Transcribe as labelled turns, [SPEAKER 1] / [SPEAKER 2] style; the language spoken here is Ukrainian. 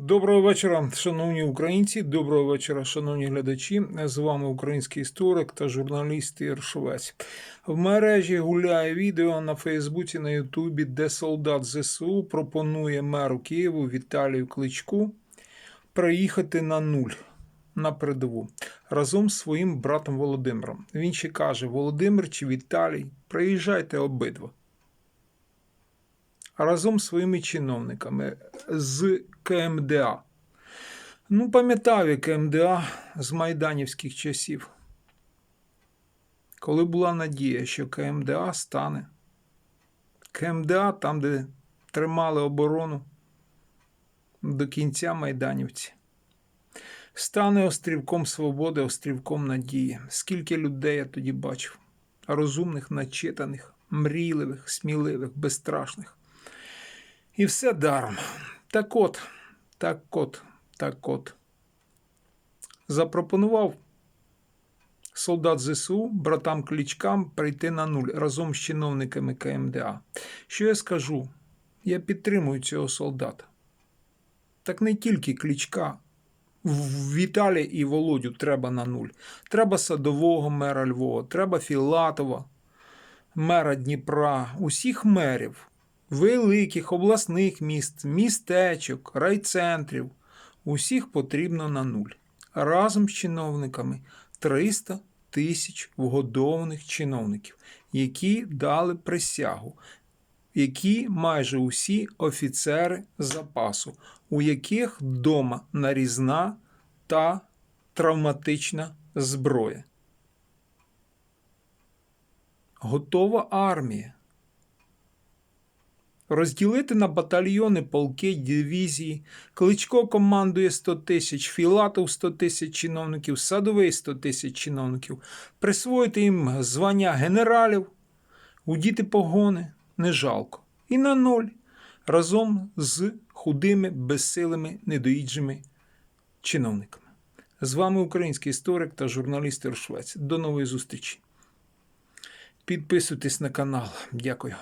[SPEAKER 1] Доброго вечора, шановні українці. Доброго вечора, шановні глядачі. З вами український історик та журналіст Ігор Шовець. В мережі гуляє відео на Фейсбуці на Ютубі, де солдат ЗСУ пропонує меру Києву Віталію Кличку приїхати на нуль на передову разом з своїм братом Володимиром. Він ще каже: Володимир чи Віталій, приїжджайте обидва разом з своїми чиновниками з КМДА. Ну, пам'ятаю КМДА з майданівських часів, коли була надія, що КМДА стане. КМДА там, де тримали оборону до кінця майданівці. Стане острівком свободи, острівком надії. Скільки людей я тоді бачив, розумних, начитаних, мрійливих, сміливих, безстрашних. І все даром. Так от, так от, так от. Запропонував солдат ЗСУ братам Клічкам прийти на нуль разом з чиновниками КМДА. Що я скажу? Я підтримую цього солдата. Так не тільки Клічка. В Віталія і Володю треба на нуль. Треба садового мера Львова, треба Філатова, мера Дніпра, усіх мерів великих обласних міст, містечок, райцентрів. Усіх потрібно на нуль. Разом з чиновниками 300 тисяч вгодованих чиновників, які дали присягу, які майже усі офіцери запасу, у яких вдома нарізна та травматична зброя. Готова армія розділити на батальйони, полки, дивізії. Кличко командує 100 тисяч, Філатов 100 тисяч чиновників, Садовий 100 тисяч чиновників, присвоїти їм звання генералів, удіти погони не жалко. І на ноль разом з худими, безсилими, недоїджими чиновниками. З вами український історик та журналіст Іршвець. До нової зустрічі. Підписуйтесь на канал. Дякую.